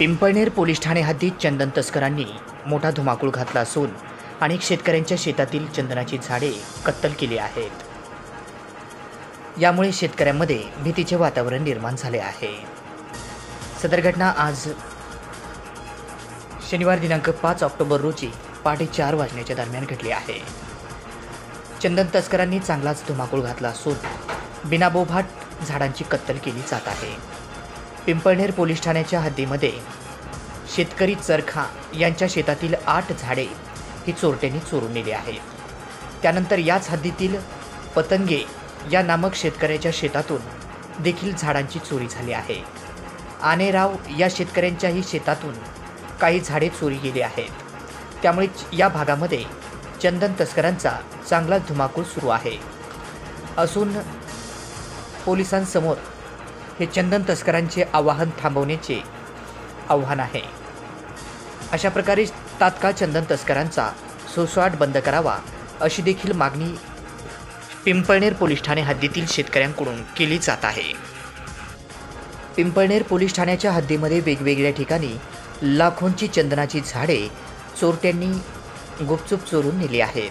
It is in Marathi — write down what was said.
पिंपळनेर पोलीस ठाणे हद्दीत चंदन तस्करांनी मोठा धुमाकूळ घातला असून अनेक शेतकऱ्यांच्या शेतातील चंदनाची झाडे कत्तल केली आहेत. यामुळे शेतकऱ्यांमध्ये भीतीचे वातावरण निर्माण झाले आहे. सदर घटना आज शनिवार दिनांक पाच ऑक्टोबर रोजी पहाटे चार वाजण्याच्या दरम्यान घडली आहे. चंदन तस्करांनी चांगलाच धुमाकूळ घातला असून बिनाबोभाट झाडांची कत्तल केली जात आहे. पिंपळनेर पोलीस ठाण्याच्या हद्दीमध्ये. शेतकरी चरखा यांच्या शेतातील आठ झाडे ही चोरट्यांनी चोरून नेली आहेत. त्यानंतर याच हद्दीतील पतंगे या नामक शेतकऱ्याच्या शेतातून देखील झाडांची चोरी झाली आहे. आनेराव या शेतकऱ्यांच्याही शेतातून काही झाडे चोरी गेली आहेत. त्यामुळे या भागामध्ये चंदन तस्करांचा चांगलाच धुमाकूळ सुरू आहे. असून पोलिसांसमोर हे चंदन तस्करांचे आवाहन थांबवण्याचे आव्हान आहे. अशा प्रकारे तात्काळ चंदन तस्करांचा सोसवाट बंद करावा अशी देखील मागणी पिंपळनेर पोलीस ठाणे हद्दीतील शेतकऱ्यांकडून केली जात आहे. पिंपळनेर पोलीस ठाण्याच्या हद्दीमध्ये वेगवेगळ्या ठिकाणी लाखोंची चंदनाची झाडे चोरट्यांनी गुपचूप चोरून नेली आहेत.